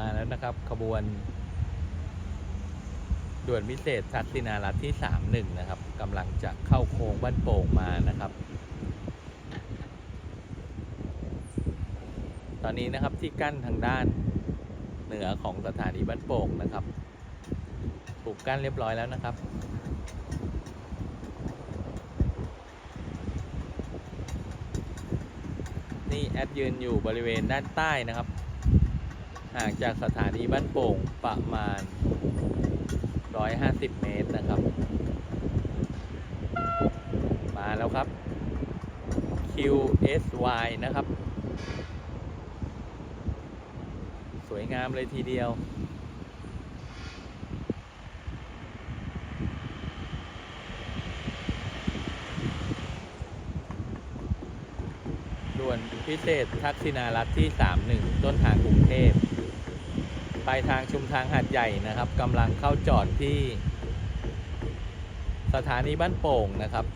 มาแล้วนะครับ ขบวนด่วนพิเศษทักษิณารัฐที่ 31 นะครับกำลังจะเข้าโค้งบ้านโป่งมานะครับ ตอนนี้นะครับที่กั้นทางด้านเหนือของสถานีบ้านโป่งนะครับ ถูกกั้นเรียบร้อยแล้วนะครับนี่แอดยืนอยู่บริเวณด้านใต้นะครับ ห่างจากสถานีบ้านโป่งประมาณ 150 เมตรนะครับ มาแล้วครับ QSY นะครับ สวยงามเลยทีเดียว ด่วนพิเศษทักษิณารัฐที่ 31 ต้นทางกรุงเทพ ลายทางชุมทางหาดใหญ่นะครับกำลังเข้าจอดที่ สถานีบ้านโป่งนะครับ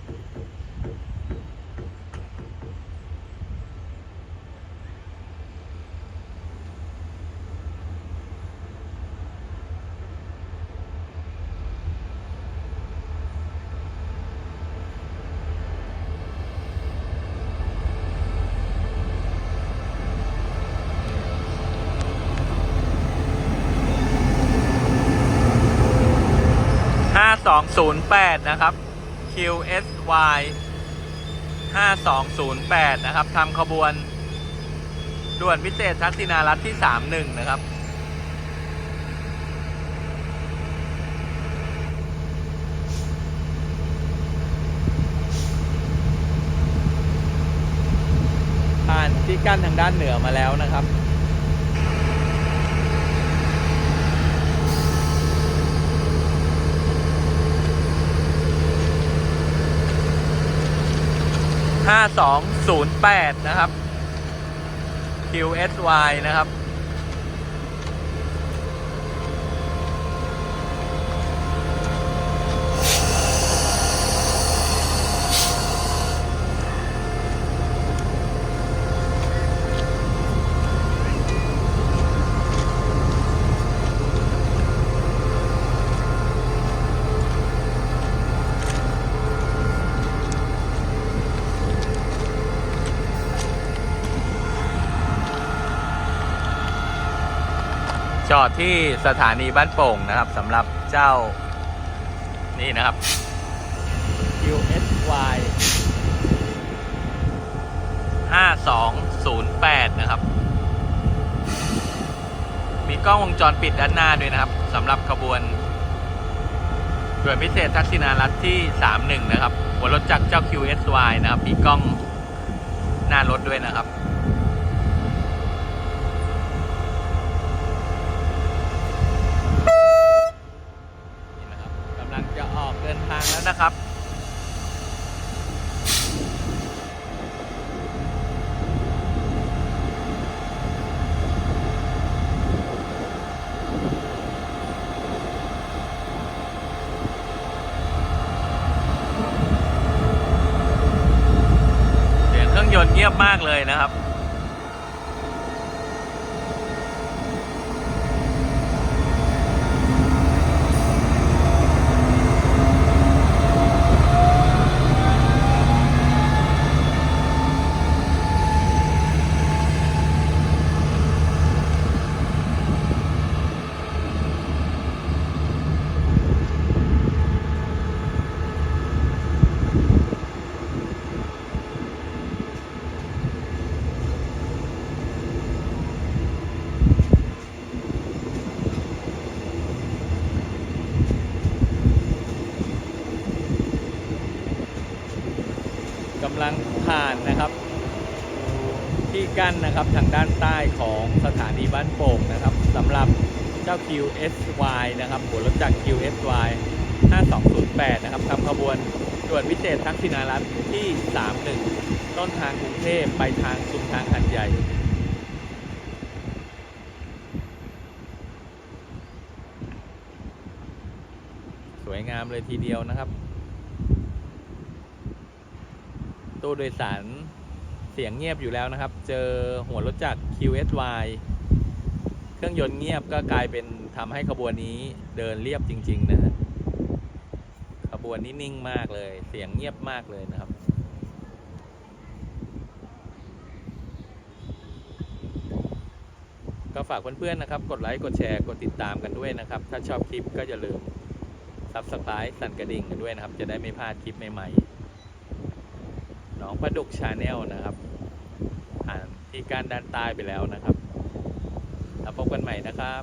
5208 นะครับ QSY 5208 นะครับทำขบวน ด่วนพิเศษทักษิณารัฐที่ 31 นะครับผ่านที่กั้นทางด้านเหนือมาแล้วนะครับ 5208 นะครับ QSY นะครับ จอดที่สถานีบ้านโป่งนะครับสำหรับเจ้านี่นะครับ QSY 5208 นะครับ มีกล้องวงจรปิดด้านหน้าด้วยนะครับสำหรับขบวนด่วนพิเศษทักษิณารัฐที่ 31 นะครับ หัวรถจักรเจ้า QSY นะครับ มีกล้องหน้ารถด้วยนะครับ นี่นะครับกำลังจะออกเดินทางแล้ว นะครับ เสียงเครื่องยนต์เงียบมากเลยนะครับำลังผ่านนะครับ ที่กั้นนะครับทางด้านใต้ของสถานีบ้านโป่งนะครับสำหรับเจ้า QSY นะครับหัวรถจักร QSY 5208 นะครับทำขบวนด่วนพิเศษทักษิณารัฐที่ 31 ต้นทางกรุงเทพไปทางชุมทางหันใหญ่สวยงามเลยทีเดียวนะครับ ตู้โดยสารเสียงเงียบอยู่แล้วนะครับ เจอหัวรถจักร QSY เครื่องยนต์เงียบก็กลายเป็นทำให้ขบวนนี้เดินเรียบจริง ๆ นะฮะขบวนนี้นิ่งมากเลย เสียงเงียบมากเลยนะครับ ก็ฝากเพื่อนๆนะครับ กดไลค์ กดแชร์ กดติดตามกันด้วยนะครับ ถ้าชอบคลิปก็อย่าลืม subscribe สั่นกระดิ่งกันด้วยนะครับ จะได้ไม่พลาดคลิปใหม่ๆ น้องประดุกชาแนลนะครับผ่านที่การดันตายไปแล้วนะครับแล้วพบกันใหม่นะครับ